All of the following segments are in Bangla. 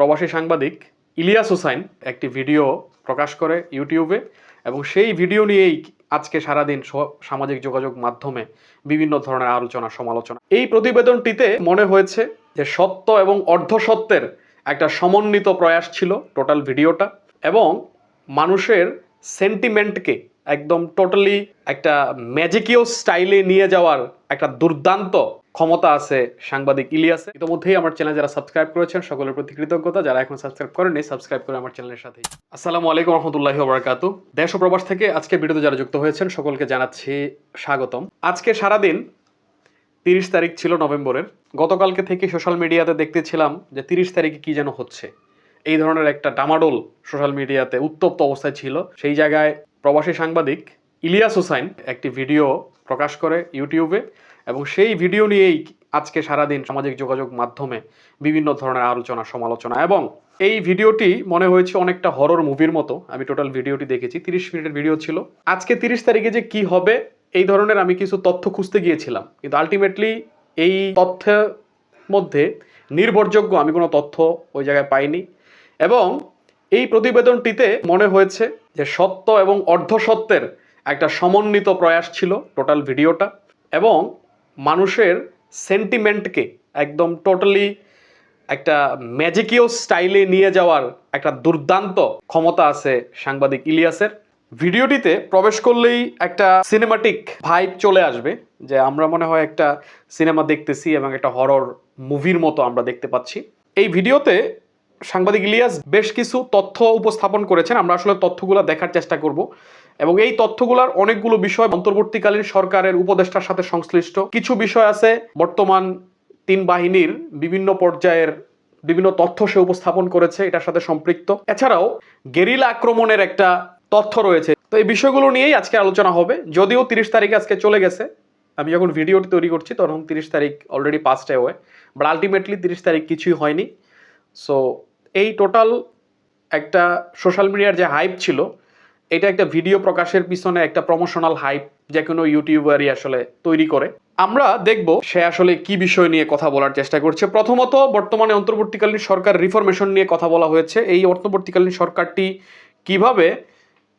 প্রবাসী সাংবাদিক ইলিয়াস হুসাইন একটি ভিডিও প্রকাশ করে ইউটিউবে এবং সেই ভিডিও নিয়েই আজকে সারাদিন সামাজিক যোগাযোগ মাধ্যমে বিভিন্ন ধরনের আলোচনা, সমালোচনা। এই প্রতিবেদনটিতে মনে হয়েছে যে সত্য এবং অর্ধসত্যের একটা সমন্বিত প্রয়াস ছিল টোটাল ভিডিওটা এবং মানুষের সেন্টিমেন্টকে একদম টোটালি একটা ম্যাজিকীয় স্টাইলে নিয়ে যাওয়ার একটা দুর্দান্ত ক্ষমতা আছে সাংবাদিক ইলিয়াসে। ইতিমধ্যেই আমার চ্যানেল যারা সাবস্ক্রাইব করেছেন, সকলের প্রতি কৃতজ্ঞতা। যারা এখন সাবস্ক্রাইব করেনি সাবস্ক্রাইব করে আমার চ্যানেলের সাথেই। আসসালামু আলাইকুম রহমতুল্লাহি ওবরাকাতু দেশ প্রবাস থেকে আজকে ভিডিওতে যারা যুক্ত হয়েছেন, সকলকে জানাচ্ছি স্বাগতম। আজকে সারাদিন তিরিশ তারিখ ছিল নভেম্বরের। গতকালকে থেকে সোশ্যাল মিডিয়াতে দেখতেছিলাম যে তিরিশ তারিখে কি যেন হচ্ছে। এই ধরনের একটা ডামাডোল সোশ্যাল মিডিয়াতে উত্তপ্ত অবস্থায় ছিল। সেই জায়গায় প্রবাসী সাংবাদিক ইলিয়াস হুসাইন একটি ভিডিও প্রকাশ করে ইউটিউবে এবং সেই ভিডিও নিয়েই আজকে সারাদিন সামাজিক যোগাযোগ মাধ্যমে বিভিন্ন ধরনের আলোচনা, সমালোচনা এবং এই ভিডিওটি মনে হয়েছে অনেকটা হরর মুভির মতো। আমি টোটাল ভিডিওটি দেখেছি, তিরিশ মিনিটের ভিডিও ছিল। আজকে তিরিশ তারিখে যে কি হবে, এই ধরনের আমি কিছু তথ্য খুঁজতে গিয়েছিলাম। কিন্তু আলটিমেটলি এই তথ্যের মধ্যে নির্ভরযোগ্য আমি কোনো তথ্য ওই জায়গায় পাইনি। এবং এই প্রতিবেদনটিতে মনে হয়েছে যে সত্য এবং অর্ধসত্যের একটা সমন্বিত প্রয়াস ছিল টোটাল ভিডিওটা এবং মানুষের সেন্টিমেন্টকে একদম টোটালি একটা ম্যাজিকীয় স্টাইলে নিয়ে যাওয়ার একটা দুর্দান্ত ক্ষমতা আছে সাংবাদিক ইলিয়াসের। ভিডিওটিতে প্রবেশ করলেই একটা সিনেমাটিক ভাইব চলে আসবে যে আমরা মনে হয় একটা সিনেমা দেখতেছি এবং একটা হরর মুভির মতো আমরা দেখতে পাচ্ছি। এই ভিডিওতে সাংবাদিক ইলিয়াস বেশ কিছু তথ্য উপস্থাপন করেছেন। আমরা আসলে তথ্যগুলো দেখার চেষ্টা করব। এবং এই তথ্যগুলোর অনেকগুলো বিষয় অন্তর্বর্তীকালীন সরকারের উপদেষ্টার সাথে সংশ্লিষ্ট। কিছু বিষয় আছে, বর্তমান তিন বাহিনীর বিভিন্ন পর্যায়ের বিভিন্ন তথ্য সে উপস্থাপন করেছে, এটার সাথে সম্পৃক্ত। এছাড়াও গেরিলা আক্রমণের একটা তথ্য রয়েছে। তো এই বিষয়গুলো নিয়েই আজকে আলোচনা হবে। যদিও তিরিশ তারিখ আজকে চলে গেছে, আমি যখন ভিডিওটি তৈরি করছি তখন তিরিশ তারিখ অলরেডি পাঁচটায় হয়ে বাট আলটিমেটলি তিরিশ তারিখ কিছুই হয়নি। সো এই টোটাল একটা সোশ্যাল মিডিয়ার যে হাইপ ছিল, এটা একটা ভিডিও প্রকাশের পিছনে একটা প্রমোশনাল হাইপ যে কোনো ইউটিউবারই আসলে তৈরি করে। আমরা দেখব সে আসলে কি বিষয় নিয়ে কথা বলার চেষ্টা করছে। প্রথমত, বর্তমানে অন্তর্বর্তীকালীন সরকার রিফরমেশন নিয়ে কথা বলা হয়েছে। এই অন্তর্বর্তীকালীন সরকারটি কীভাবে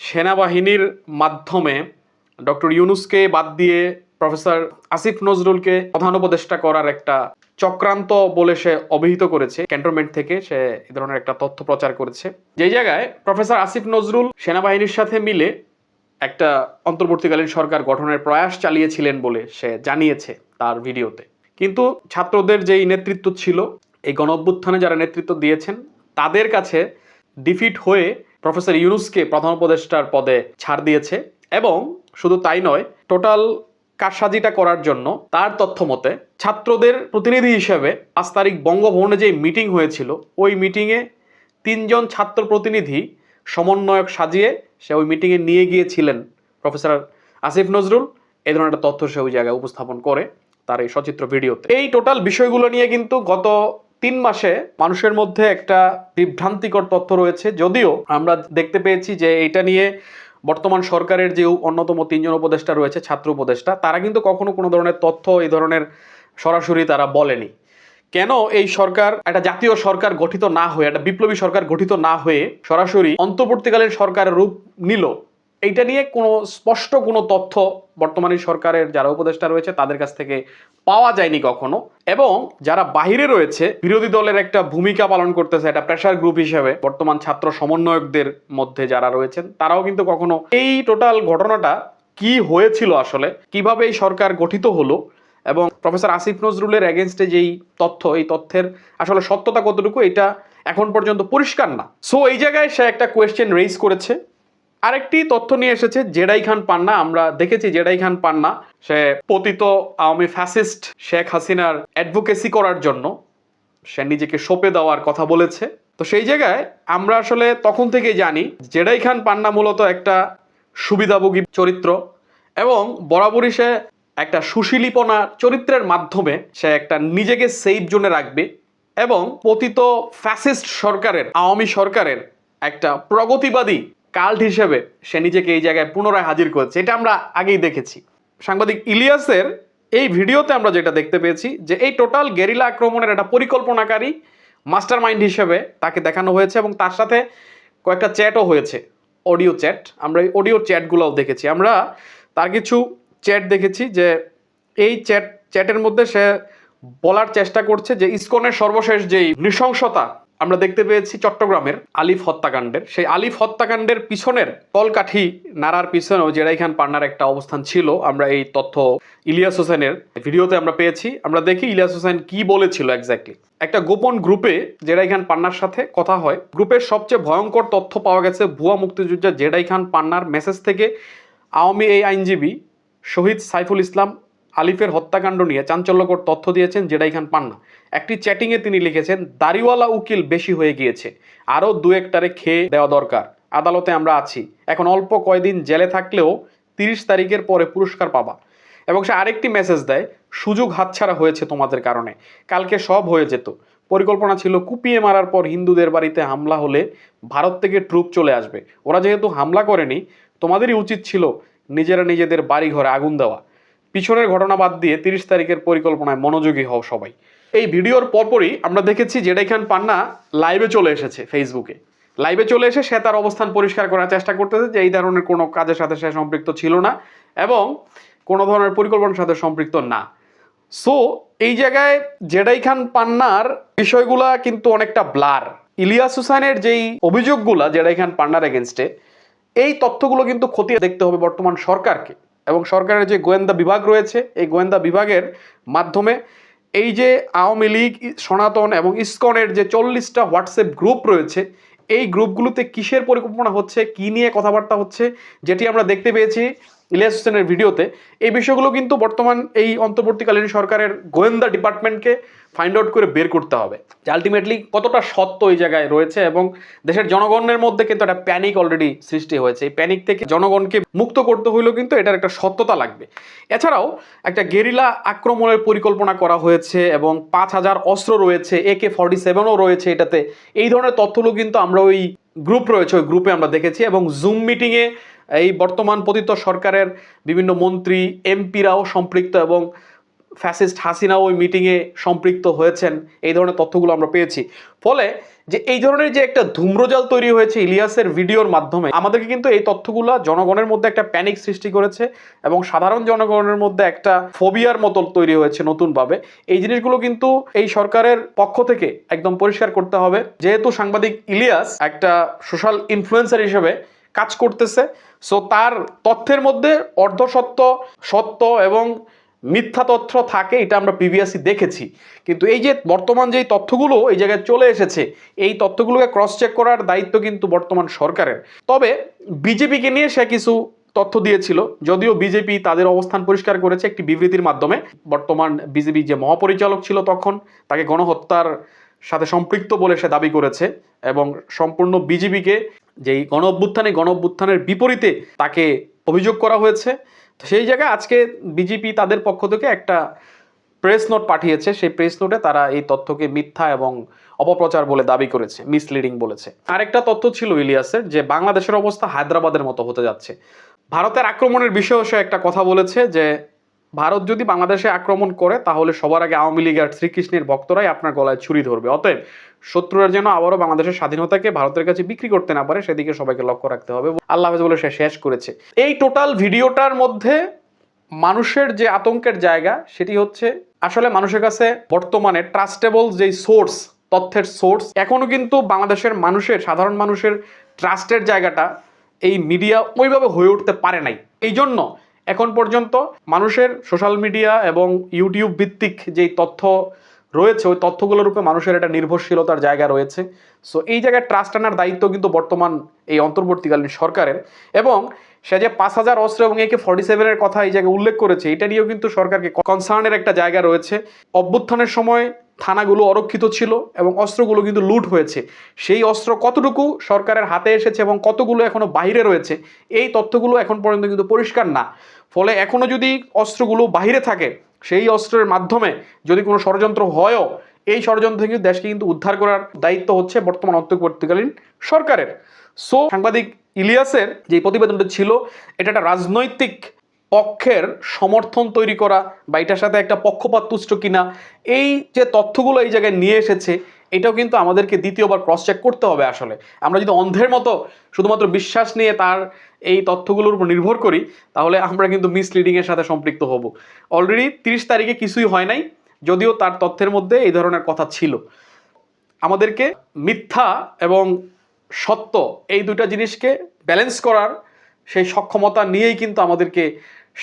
সেনাবাহিনীর মাধ্যমে ডক্টর ইউনুসকে বাদ দিয়ে প্রফেসর আসিফ নজরুলকে প্রধান উপদেষ্টা করার একটা চক্রান্ত বলে সে অভিহিত করেছে। ক্যান্টনমেন্ট থেকে সে এ ধরনের একটা তথ্য প্রচার করেছে। যে জায়গায় প্রফেসর আসিফ নজরুল সেনাবাহিনীর সাথে মিলে একটা অন্তর্বর্তীকালীন সরকার গঠনের প্রয়াস চালিয়েছিলেন বলে সে জানিয়েছে তার ভিডিওতে। কিন্তু ছাত্রদের যেই নেতৃত্ব ছিল, এই গণ অভ্যুত্থানে যারা নেতৃত্ব দিয়েছেন, তাদের কাছে ডিফিট হয়ে প্রফেসর ইউনুসকে প্রধান উপদেষ্টার পদে ছাড় দিয়েছে। এবং শুধু তাই নয়, টোটাল কারসাজিটা করার জন্য তার তথ্য মতে ছাত্রদের প্রতিনিধি হিসেবে পাঁচ তারিখ বঙ্গভবনে যে মিটিং হয়েছিল, ওই মিটিংয়ে তিনজন ছাত্র প্রতিনিধি সমন্বয়ক সাজিয়ে সে ওই মিটিংয়ে নিয়ে গিয়েছিলেন। প্রফেসর আসিফ নজরুল এই ধরনের একটা তথ্য সে ওই জায়গায় উপস্থাপন করে তার এই সচিত্র ভিডিওতে। এই টোটাল বিষয়গুলো নিয়ে কিন্তু গত তিন মাসে মানুষের মধ্যে একটা বিভ্রান্তিকর তথ্য রয়েছে। যদিও আমরা দেখতে পেয়েছি যে এটা নিয়ে বর্তমান সরকারের যে অন্যতম তিনজন উপদেষ্টা রয়েছে, ছাত্র উপদেষ্টা, তারা কিন্তু কখনো কোনো ধরনের তথ্য এই ধরনের সরাসরি তারা বলেনি। কেন এই সরকার, একটা জাতীয় সরকার গঠিত না হয়ে, একটা বিপ্লবী সরকার গঠিত না হয়ে সরাসরি অন্তর্বর্তীকালীন সরকারের রূপ নিল? এইটা নিয়ে কোনো স্পষ্ট কোনো তথ্য বর্তমানে সরকারের যারা উপদেষ্টা রয়েছে, তাদের কাছ থেকে পাওয়া যায়নি কখনো। এবং যারা বাহিরে রয়েছে, বিরোধী দলের একটা ভূমিকা পালন করতেছে একটা প্রেশার গ্রুপ হিসেবে, বর্তমান ছাত্র সমন্বয়কদের মধ্যে যারা রয়েছেন, তারাও কিন্তু কখনো এই টোটাল ঘটনাটা কি হয়েছিল আসলে, কীভাবে এই সরকার গঠিত হলো, এবং প্রফেসর আসিফ নজরুলের এগেনস্টে যেই তথ্য, এই তথ্যের আসলে সত্যতা কতটুকু, এটা এখন পর্যন্ত পরিষ্কার না। সো এই জায়গায় সে একটা কোয়েশ্চেন রেইজ করেছে। আরেকটি তথ্য নিয়ে এসেছে, জেডাই খান পান্না। আমরা দেখেছি জেডাই খান পান্না, সে পতিত আওয়ামী ফ্যাসিস্ট শেখ হাসিনার অ্যাডভোকেসি করার জন্য। সে নিজেকে সঁপে দেওয়ার কথা বলেছে। তো সেই জায়গায় আমরা আসলে তখন থেকেই জানি, জেডাই খান পান্না মূলত একটা সুবিধাভোগী চরিত্র এবং বরাবরই সে একটা সুশীলিপনা চরিত্রের মাধ্যমে সে একটা নিজেকে সেফ জোনে রাখবে এবং পতিত ফ্যাসিস্ট সরকারের, আওয়ামী সরকারের একটা প্রগতিবাদী কাল্ট হিসেবে সে নিজেকে এই জায়গায় পুনরায় হাজির করেছে, এটা আমরা আগেই দেখেছি। সাংবাদিক ইলিয়াসের এই ভিডিওতে আমরা যেটা দেখতে পেয়েছি, যে এই টোটাল গেরিলা আক্রমণের একটা পরিকল্পনাকারী মাস্টার মাইন্ড হিসেবে তাকে দেখানো হয়েছে এবং তার সাথে কয়েকটা চ্যাটও হয়েছে, অডিও চ্যাট। আমরা এই অডিও চ্যাটগুলোও দেখেছি। আমরা তার কিছু চ্যাট দেখেছি যে এই চ্যাট, চ্যাটের মধ্যে সে বলার চেষ্টা করছে যে ইসকনের সর্বশেষ যেই নৃশংসতা আমরা দেখতে পেয়েছি চট্টগ্রামের আলিফ হত্যাকাণ্ডের। সেই আলিফ হত্যাকাণ্ডের পিছনের তলকাঠি নাড়ার পিছনেও জেরাই খান পান্নার একটা অবস্থান ছিল। আমরা এই তথ্য ইলিয়াস হোসেনের ভিডিওতে আমরা পেয়েছি। আমরা দেখি ইলিয়াস হোসেন কি বলেছিল এক্স্যাক্টলি একটা গোপন গ্রুপে জেডাই খান পান্নার সাথে কথা হয়। গ্রুপের সবচেয়ে ভয়ঙ্কর তথ্য পাওয়া গেছে ভুয়া মুক্তিযোদ্ধা জেডাই খান পান্নার মেসেজ থেকে আওয়ামী এই আইনজীবী শহীদ সাইফুল ইসলাম আলিফের হত্যাকাণ্ড নিয়ে চাঞ্চল্যকর তথ্য দিয়েছেন জেডাই খান পান্না। একটি চ্যাটিংয়ে তিনি লিখেছেন, দাড়িওয়ালা উকিল বেশি হয়ে গিয়েছে। আরও দু একটারে খেয়ে দেওয়া দরকার। আদালতে আমরা আছি। এখন অল্প কয়দিন জেলে থাকলেও তিরিশ তারিখের পরে পুরস্কার পাবা। এবং সে আরেকটি মেসেজ দেয়, সুযোগ হাতছাড়া হয়েছে তোমাদের কারণে। কালকে সব হয়ে যেত। পরিকল্পনা ছিল কুপিয়ে মারার পর হিন্দুদের বাড়িতে হামলা হলে ভারত থেকে ট্রুপ চলে আসবে। ওরা যেহেতু হামলা করেনি, তোমাদেরই উচিত ছিল নিজেরা নিজেদের বাড়িঘরে আগুন দেওয়া। পিছনের ঘটনা বাদ দিয়ে তিরিশ তারিখের পরিকল্পনায় মনোযোগী হও সবাই। এই ভিডিওর পরপরই আমরা দেখেছি খান পান্না লাইভে চলে এসেছে ফেসবুকে লাইভে চলে এসে সে তার অবস্থান পরিষ্কার করার চেষ্টা করতেছে যে এই ধরনের কোনো কাজের সাথে সে সম্পৃক্ত ছিল না এবং কোনো ধরনের পরিকল্পনার সাথে সম্পৃক্ত না। সো এই জায়গায় জেডাই খান পান্নার বিষয়গুলা কিন্তু অনেকটা ব্লার ইলিয়াস হুসাইনের যেই অভিযোগগুলা জেডাই খান পান্নার এগেনস্টে এই তথ্যগুলো কিন্তু খতিয়ে দেখতে হবে বর্তমান সরকারকে। এবং সরকারের যে গোয়েন্দা বিভাগ রয়েছে, এই গোয়েন্দা বিভাগের মাধ্যমে এই যে আওয়ামী লীগ, সনাতন এবং ইস্কনের যে চল্লিশটা হোয়াটসঅ্যাপ গ্রুপ রয়েছে, এই গ্রুপগুলোতে কিসের পরিকল্পনা হচ্ছে, কি নিয়ে কথাবার্তা হচ্ছে, যেটি আমরা দেখতে পেয়েছি। ইলিয়াস হোসেনের ভিডিওতে, এই বিষয়গুলো কিন্তু বর্তমান এই অন্তর্বর্তীকালীন সরকারের গোয়েন্দা ডিপার্টমেন্টকে ফাইন্ড আউট করে বের করতে হবে। যে আলটিমেটলি কতটা সত্য এই জায়গায় রয়েছে এবং দেশের জনগণের মধ্যে কিন্তু একটা প্যানিক অলরেডি সৃষ্টি হয়েছে। এই প্যানিক থেকে জনগণকে মুক্ত করতে হইলেও কিন্তু এটার একটা সত্যতা লাগবে। এছাড়াও একটা গেরিলা আক্রমণের পরিকল্পনা করা হয়েছে এবং পাঁচ হাজার অস্ত্র রয়েছে এ কে ফর্টি সেভেনও রয়েছে এটাতে। এই ধরনের তথ্যগুলো কিন্তু আমরা ওই গ্রুপ রয়েছে, ওই গ্রুপে আমরা দেখেছি এবং জুম মিটিংয়ে এই বর্তমান পতিত সরকারের বিভিন্ন মন্ত্রী, এমপিরাও সম্পৃক্ত এবং ফ্যাসিস্ট হাসিনাও ওই মিটিংয়ে সম্পৃক্ত হয়েছেন। এই ধরনের তথ্যগুলো আমরা পেয়েছি। ফলে যে এই ধরনের যে একটা ধূম্রজাল তৈরি হয়েছে ইলিয়াসের ভিডিওর মাধ্যমে, আমাদেরকে কিন্তু এই তথ্যগুলো জনগণের মধ্যে একটা প্যানিক সৃষ্টি করেছে এবং সাধারণ জনগণের মধ্যে একটা ফোবিয়ার মতো তৈরি হয়েছে নতুনভাবে। এই জিনিসগুলো কিন্তু এই সরকারের পক্ষ থেকে একদম পরিষ্কার করতে হবে। যেহেতু সাংবাদিক ইলিয়াস একটা সোশ্যাল ইনফ্লুয়েন্সার হিসেবে কাজ করতেছে। সো তার তথ্যের মধ্যে অর্ধসত্য সত্য এবং মিথ্যা তথ্য থাকে, এটা আমরা প্রিভিয়াসলি দেখেছি। কিন্তু এই যে বর্তমান যেই তথ্যগুলো এই জায়গায় চলে এসেছে, এই তথ্যগুলোকে ক্রস চেক করার দায়িত্ব কিন্তু বর্তমান সরকারের। তবে বিজেপিকে নিয়ে সে কিছু তথ্য দিয়েছিল, যদিও বিজেপি তাদের অবস্থান পরিষ্কার করেছে একটি বিবৃতির মাধ্যমে। বর্তমান বিজেপি যে মহাপরিচালক ছিল তখন, তাকে গণহত্যার সাথে সম্পৃক্ত বলে সে দাবি করেছে এবং সম্পূর্ণ বিজেপিকে যেই গণ অভ্যুত্থানে গণ অভ্যুত্থানের বিপরীতে তাকে অভিযোগ করা হয়েছে। তো সেই জায়গায় আজকে বিজেপি তাদের পক্ষ থেকে একটা প্রেস নোট পাঠিয়েছে। সেই প্রেস নোটে তারা এই তথ্যকে মিথ্যা এবং অপপ্রচার বলে দাবি করেছে মিসলিডিং বলেছে। আরেকটা তথ্য ছিল ইলিয়াসের যে বাংলাদেশের অবস্থা হায়দ্রাবাদের মতো হতে যাচ্ছে। ভারতের আক্রমণের বিষয়েও সে একটা কথা বলেছে যে ভারত যদি বাংলাদেশে আক্রমণ করে, তাহলে সবার আগে আওয়ামী লীগ আর শ্রীকৃষ্ণের ভক্তরাই আপনার গলায় ছুরি ধরবে। অতএব শত্রুরা যেন আবারও বাংলাদেশের স্বাধীনতাকে ভারতের কাছে বিক্রি করতে না পারে, সেদিকে সবাইকে লক্ষ্য রাখতে হবে। আল্লাহ বলে সে শেষ করেছে। এই টোটাল ভিডিওটার মধ্যে মানুষের যে আতঙ্কের জায়গা, সেটি হচ্ছে আসলে মানুষের কাছে বর্তমানে ট্রাস্টেবল যেই সোর্স তথ্যের সোর্স এখনও কিন্তু বাংলাদেশের মানুষের, সাধারণ মানুষের ট্রাস্টের জায়গাটা এই মিডিয়া ওইভাবে হয়ে উঠতে পারে নাই। এই জন্য এখন পর্যন্ত মানুষের সোশ্যাল মিডিয়া এবং ইউটিউব ভিত্তিক যেই তথ্য রয়েছে, ওই তথ্যগুলোর উপরে মানুষের একটা নির্ভরশীলতার জায়গা রয়েছে। সো এই জায়গায় ট্রাস্ট আনার দায়িত্ব কিন্তু বর্তমান এই অন্তর্বর্তীকালীন সরকারের। এবং সে যে পাঁচ হাজার অস্ত্র এবং একে ফর্টি সেভেনের কথা এই জায়গায় উল্লেখ করেছে, এটা নিয়েও কিন্তু সরকারকে কনসার্নের একটা জায়গা রয়েছে। অভ্যুত্থানের সময় থানাগুলো অরক্ষিত ছিল এবং অস্ত্রগুলো কিন্তু লুট হয়েছে। সেই অস্ত্র কতটুকু সরকারের হাতে এসেছে এবং কতগুলো এখনও বাইরে রয়েছে, এই তথ্যগুলো এখন পর্যন্ত কিন্তু পরিষ্কার না। ফলে এখনও যদি অস্ত্রগুলো বাইরে থাকে, সেই অস্ত্রের মাধ্যমে যদি কোনো ষড়যন্ত্র হয়ও, এই ষড়যন্ত্র থেকে দেশকে কিন্তু উদ্ধার করার দায়িত্ব হচ্ছে বর্তমান অন্তর্বর্তীকালীন সরকারের। সো, সাংবাদিক ইলিয়াসের যে প্রতিবেদনটা ছিল, এটা একটা রাজনৈতিক পক্ষের সমর্থন তৈরি করা বা এটার সাথে একটা পক্ষপাত তুষ্ট কিনা, এই যে তথ্যগুলো এই জায়গায় নিয়ে এসেছে এটাও কিন্তু আমাদেরকে দ্বিতীয়বার ক্রস চেক করতে হবে আসলে। আমরা যদি অন্ধের মতো শুধুমাত্র বিশ্বাস নিয়ে তার এই তথ্যগুলোর উপর নির্ভর করি, তাহলে আমরা কিন্তু মিসলিডিংয়ের সাথে সম্পৃক্ত হব। অলরেডি তিরিশ তারিখে কিছুই হয় নাই, যদিও তার তথ্যের মধ্যে এই ধরনের কথা ছিল। আমাদেরকে মিথ্যা এবং সত্য এই দুইটা জিনিসকে ব্যালেন্স করার সেই সক্ষমতা নিয়েই কিন্তু আমাদেরকে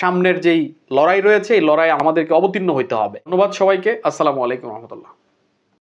সামনের যেই লড়াই রয়েছে, এই লড়াই আমাদেরকে অবতীর্ণ হইতে হবে। ধন্যবাদ সবাইকে। আসসালামু আলাইকুম রহমতুল্লাহ।